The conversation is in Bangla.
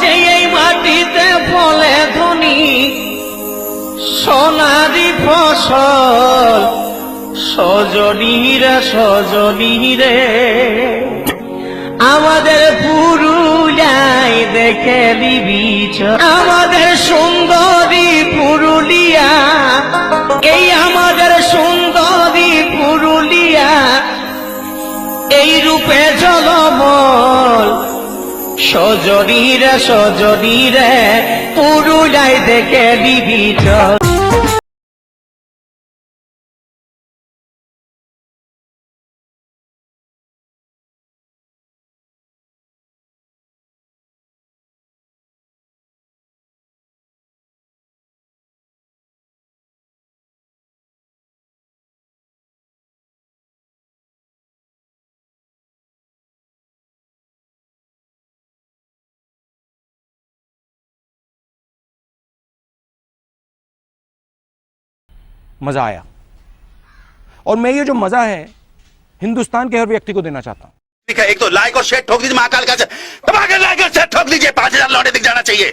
যে এই মাটিতে ফলে ধনী, সোনারি ফসল সজনীরে সজনীরে আমাদের পুরুলিয়ায় দেখে দিবিছ আমাদের সুন্দরী পুরুলিয়া, এই আমাদের সুন্দরী পুরুলিয়া, এই রূপে জলমল সজনীরে সজনীরে পুরুলাই দেখে দিবিছ मज़ा आया। और मैं ये जो मज़ा है, हिंदुस्तान के हर व्यक्ति को देना चाहता हूँ। एक तो लाइक और शेयर ठोक दीजिए महाकाल का। लाइक और शेयर ठोक दीजिए। पाँच हज़ार लौटे दिख जाना चाहिए।